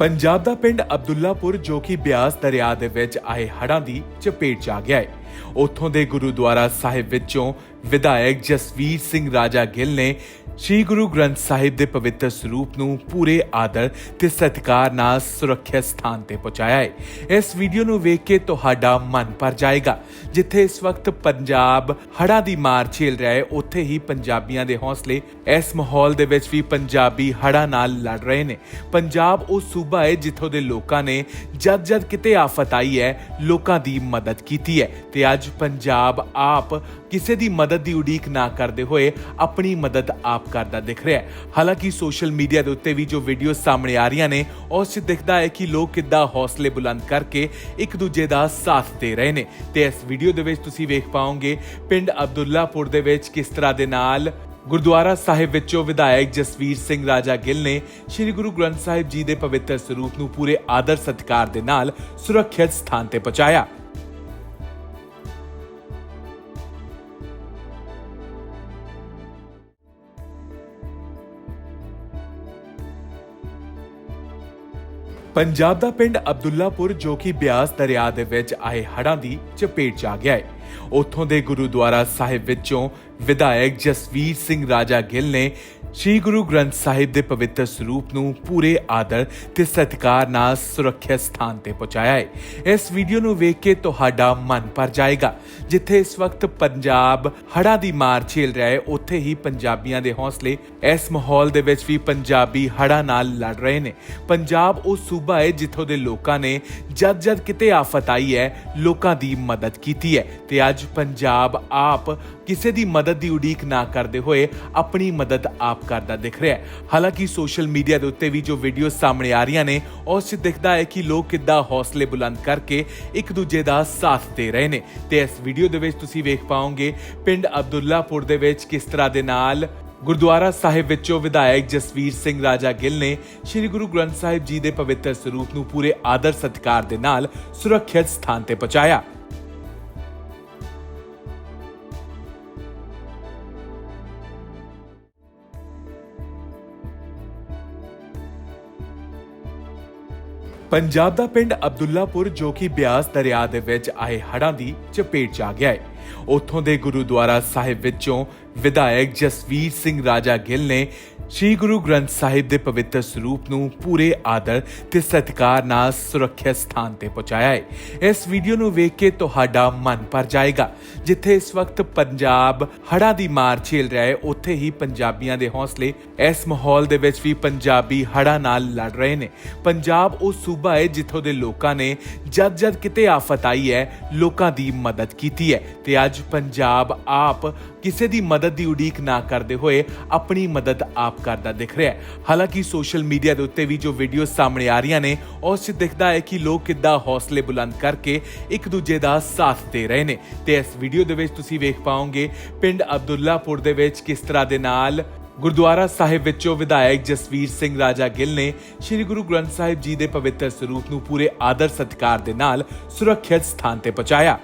ਪੰਜਾਬ ਦਾ ਪਿੰਡ ਅਬਦੁੱਲਾਪੁਰ ਜੋ ਕਿ ਬਿਆਸ ਦਰਿਆ ਦੇ ਵਿੱਚ ਆਏ ਹੜ੍ਹਾਂ ਦੀ ਚਪੇਟ 'ਚ ਆ ਗਿਆ ਹੈ। ਉੱਥੋਂ ਦੇ ਗੁਰਦੁਆਰਾ ਸਾਹਿਬ ਵਿੱਚੋਂ ਵਿਧਾਇਕ ਜਸਵੀਰ ਸਿੰਘ ਰਾਜਾ ਗਿੱਲ ਨੇ ਸ੍ਰੀ ਗੁਰੂ ਗ੍ਰੰਥ ਸਾਹਿਬ ਦੇ ਪਵਿੱਤਰ ਸਰੂਪ ਨੂੰ ਪੂਰੇ ਆਦਰ ਤੇ ਸਤਿਕਾਰ ਨਾਲ ਸੁਰੱਖਿਅਤ ਸਥਾਨ ਤੇ ਪਹੁੰਚਾਇਆ ਹੈ। ਇਸ ਵੀਡੀਓ ਨੂੰ ਵੇਖ ਕੇ ਤੁਹਾਡਾ ਮਨ ਭਰ ਜਾਏਗਾ, ਜਿੱਥੇ ਇਸ ਵਕਤ ਪੰਜਾਬ ਹੜ੍ਹਾਂ ਦੀ ਮਾਰ ਝੇਲ ਰਿਹਾ ਹੈ। ਉੱਥੇ ਹੀ ਪੰਜਾਬੀਆਂ ਦੇ ਹੌਸਲੇ ਇਸ ਮਾਹੌਲ ਦੇ ਵਿੱਚ ਵੀ ਪੰਜਾਬੀ ਹੜਾਂ ਨਾਲ ਲੜ ਰਹੇ ਨੇ। ਪੰਜਾਬ ਉਹ ਸੂਬਾ ਹੈ ਜਿੱਥੋਂ ਦੇ ਲੋਕਾਂ ਨੇ ਜਦ ਜਦ ਕਿਤੇ ਆਫਤ ਆਈ ਹੈ, ਲੋਕਾਂ ਦੀ ਮਦਦ ਕੀਤੀ ਹੈ ਤੇ ਅੱਜ ਪੰਜਾਬ ਆਪ ਕਿਸੇ ਦੀ ਮਦਦ ਦੀ ਉਡੀਕ ਨਾ ਕਰਦੇ ਹੋਏ ਆਪਣੀ ਮਦਦ ਆਪ ਕਰਦਾ ਦਿਖ ਰਿਹਾ ਹੈ। ਹਾਲਾਂਕਿ ਸੋਸ਼ਲ ਮੀਡੀਆ ਦੇ ਉੱਤੇ ਵੀ ਜੋ ਵੀਡੀਓ ਸਾਹਮਣੇ ਆ ਰਹੀਆਂ ਨੇ, ਉਸ 'ਚ ਦਿਖਦਾ ਹੈ ਕਿ ਲੋਕ ਕਿੱਦਾਂ ਹੌਸਲੇ ਬੁਲੰਦ ਕਰਕੇ ਇੱਕ ਦੂਜੇ ਦਾ ਸਾਥ ਦੇ ਰਹੇ ਨੇ। ਤੇ ਇਸ ਵੀਡੀਓ ਦੇ ਵਿੱਚ ਤੁਸੀਂ ਵੇਖ ਪਾਓਗੇ, ਪਿੰਡ ਅਬਦੁੱਲਾਪੁਰ ਦੇ ਵਿੱਚ ਕਿਸ ਤਰ੍ਹਾਂ ਦੇ ਨਾਲ ਗੁਰਦੁਆਰਾ ਸਾਹਿਬ ਵਿੱਚੋਂ ਵਿਧਾਇਕ ਜਸਵੀਰ ਸਿੰਘ ਰਾਜਾ ਗਿੱਲ ਨੇ ਸ੍ਰੀ ਗੁਰੂ ਗ੍ਰੰਥ ਸਾਹਿਬ ਜੀ ਦੇ ਪਵਿੱਤਰ ਸਰੂਪ ਨੂੰ ਪੂਰੇ ਆਦਰ ਸਤਿਕਾਰ ਦੇ ਨਾਲ ਸੁਰੱਖਿਅਤ ਸਥਾਨ ਤੇ ਪਹੁੰਚਾਇਆ। ਪੰਜਾਬ ਦਾ ਪਿੰਡ ਅਬਦੁੱਲਾਪੁਰ ਜੋ ਕਿ ਬਿਆਸ ਦਰਿਆ ਦੇ ਵਿੱਚ ਆਏ ਹੜ੍ਹਾਂ ਦੀ ਚਪੇਟ 'ਚ ਆ ਗਿਆ ਹੈ। ਉੱਥੋਂ ਦੇ ਗੁਰਦੁਆਰਾ ਸਾਹਿਬ ਵਿੱਚੋਂ ਵਿਧਾਇਕ ਜਸਵੀਰ ਸਿੰਘ ਰਾਜਾ ਗਿੱਲ ਨੇ ਸ੍ਰੀ ਗੁਰੂ ਗ੍ਰੰਥ ਸਾਹਿਬ ਦੇ ਪਵਿੱਤਰ ਸਰੂਪ ਨੂੰ ਪੂਰੇ ਆਦਰ ਤੇ ਸਤਿਕਾਰ ਨਾਲ ਸੁਰੱਖਿਅਤ ਸਥਾਨ ਤੇ ਪਹੁੰਚਾਇਆ ਹੈ। ਇਸ ਵੀਡੀਓ ਨੂੰ ਵੇਖ ਕੇ ਤੁਹਾਡਾ ਮਨ ਭਰ ਜਾਏਗਾ, ਜਿੱਥੇ ਇਸ ਵਕਤ ਪੰਜਾਬ ਹੜ੍ਹਾਂ ਦੀ ਮਾਰ ਝੇਲ ਰਿਹਾ ਹੈ, ਉੱਥੇ ਹੀ ਪੰਜਾਬੀਆਂ ਦੇ ਹੌਸਲੇ ਇਸ ਮਾਹੌਲ ਦੇ ਵਿੱਚ ਵੀ ਪੰਜਾਬੀ ਹੜ੍ਹਾਂ ਨਾਲ ਲੜ ਰਹੇ ਨੇ। ਪੰਜਾਬ ਉਹ ਸੂਬਾ ਹੈ ਜਿੱਥੋਂ ਦੇ ਲੋਕਾਂ ਨੇ ਜਦ ਜਦ ਕਿਤੇ ਆਫਤ ਆਈ ਹੈ, ਲੋਕਾਂ ਦੀ ਮਦਦ ਕੀਤੀ ਹੈ ਤੇ ਅੱਜ ਪੰਜਾਬ ਆਪ ਕਿਸੇ ਦੀ ਮਦਦ ਦੀ ਉਡੀਕ ਨਾ ਕਰਦੇ ਹੋਏ ਆਪਣੀ ਮਦਦ ਆਪ ਕਰਦਾ ਦਿਖ ਰਿਹਾ ਹੈ। ਹਾਲਾਂਕਿ ਸੋਸ਼ਲ ਮੀਡੀਆ ਦੇ ਉੱਤੇ ਵੀ ਜੋ ਵੀਡੀਓ ਸਾਹਮਣੇ ਆ ਰਹੀਆਂ ਨੇ, ਉਸ 'ਚ ਦਿਖਦਾ ਹੈ ਕਿ ਲੋਕ ਕਿੱਦਾਂ ਹੌਸਲੇ ਬੁਲੰਦ ਕਰਕੇ ਇੱਕ ਦੂਜੇ ਦਾ ਸਾਥ ਦੇ ਰਹੇ ਨੇ। ਤੇ ਇਸ ਵੀਡੀਓ ਦੇ ਵਿੱਚ ਤੁਸੀਂ ਵੇਖ ਪਾਓਗੇ ਪਿੰਡ ਅਬਦੁੱਲਾਪੁਰ ਦੇ ਵਿੱਚ ਕਿਸ ਤਰ੍ਹਾਂ ਦੇ ਨਾਲ ਗੁਰਦੁਆਰਾ ਸਾਹਿਬ ਵਿੱਚੋਂ ਵਿਧਾਇਕ ਜਸਵੀਰ ਸਿੰਘ ਰਾਜਾ ਗਿੱਲ ਨੇ ਸ੍ਰੀ ਗੁਰੂ ਗ੍ਰੰਥ ਸਾਹਿਬ ਜੀ ਦੇ ਪਵਿੱਤਰ ਸਰੂਪ ਨੂੰ ਪੂਰੇ ਆਦਰ ਸਤਿਕਾਰ ਦੇ ਨਾਲ ਸੁਰੱਖਿਅਤ ਸਥਾਨ ਤੇ ਪਹੁੰਚਾਇਆ। ਪੰਜਾਬ ਦਾ ਪਿੰਡ ਅਬਦੁੱਲਾਪੁਰ ਜੋ ਕਿ ਬਿਆਸ ਦਰਿਆ ਦੇ ਵਿੱਚ ਆਏ ਹੜ੍ਹਾਂ ਦੀ ਚਪੇਟ 'ਚ ਆ ਗਿਆ ਹੈ। ਉੱਥੋਂ ਦੇ ਗੁਰਦੁਆਰਾ ਸਾਹਿਬ ਵਿੱਚੋਂ ਵਿਧਾਇਕ ਜਸਵੀਰ ਸਿੰਘ ਰਾਜਾ ਗਿੱਲ ਨੇ ਸ੍ਰੀ ਗੁਰੂ ਗ੍ਰੰਥ ਸਾਹਿਬ ਦੇ ਪਵਿੱਤਰ ਸਰੂਪ ਨੂੰ ਪੂਰੇ ਆਦਰ ਤੇ ਸਤਿਕਾਰ ਨਾਲ ਸੁਰੱਖਿਅਤ ਸਥਾਨ ਤੇ ਪਹੁੰਚਾਇਆ ਹੈ। ਇਸ ਵੀਡੀਓ ਨੂੰ ਵੇਖ ਕੇ ਤੁਹਾਡਾ ਮਨ ਭਰ ਜਾਏਗਾ, ਜਿੱਥੇ ਇਸ ਵਕਤ ਪੰਜਾਬ ਹੜ੍ਹਾਂ ਦੀ ਮਾਰ ਝੇਲ ਰਿਹਾ ਹੈ। ਉੱਥੇ ਹੀ ਪੰਜਾਬੀਆਂ ਦੇ ਹੌਸਲੇ ਇਸ ਮਾਹੌਲ ਦੇ ਵਿੱਚ ਵੀ ਪੰਜਾਬੀ ਹੜਾਂ ਨਾਲ ਲੜ ਰਹੇ ਨੇ। ਪੰਜਾਬ ਉਹ ਸੂਬਾ ਹੈ ਜਿੱਥੋਂ ਦੇ ਲੋਕਾਂ ਨੇ ਜਦ ਜਦ ਕਿਤੇ ਆਫਤ ਆਈ ਹੈ, ਲੋਕਾਂ ਦੀ ਮਦਦ ਕੀਤੀ ਹੈ ਤੇ ਅੱਜ ਪੰਜਾਬ ਆਪ ਕਿਸੇ ਦੀ ਮਦਦ ਦੀ ਉਡੀਕ ਨਾ ਕਰਦੇ ਹੋਏ ਆਪਣੀ ਮਦਦ ਆਪ ਕਰਦਾ ਦਿਖ ਰਿਹਾ ਹੈ। ਹਾਲਾਂਕਿ ਸੋਸ਼ਲ ਮੀਡੀਆ ਦੇ ਉੱਤੇ ਵੀ ਜੋ ਵੀਡੀਓ ਸਾਹਮਣੇ ਆ ਰਹੀਆਂ ਨੇ ਉਸ 'ਚ ਦਿਖਦਾ ਹੈ ਕਿ ਲੋਕ ਕਿੱਦਾਂ ਹੌਸਲੇ ਬੁਲੰਦ ਕਰਕੇ ਇੱਕ ਦੂਜੇ ਦਾ ਸਾਥ ਦੇ ਰਹੇ ਨੇ। ਤੇ ਇਸ ਵੀਡੀਓ ਦੇ ਵਿੱਚ ਤੁਸੀਂ ਵੇਖ ਪਾਓਗੇ, ਪਿੰਡ ਅਬਦੁੱਲਾਪੁਰ ਦੇ ਵਿੱਚ ਕਿਸ ਤਰ੍ਹਾਂ ਦੇ ਨਾਲ ਗੁਰਦੁਆਰਾ ਸਾਹਿਬ ਵਿੱਚੋਂ ਵਿਧਾਇਕ ਜਸਵੀਰ ਸਿੰਘ ਰਾਜਾ ਗਿੱਲ ਨੇ ਸ੍ਰੀ ਗੁਰੂ ਗ੍ਰੰਥ ਸਾਹਿਬ ਜੀ ਦੇ ਪਵਿੱਤਰ ਸਰੂਪ ਨੂੰ ਪੂਰੇ ਆਦਰ ਸਤਿਕਾਰ ਦੇ ਨਾਲ ਸੁਰੱਖਿਅਤ ਸਥਾਨ ਤੇ ਪਹੁੰਚਾਇਆ।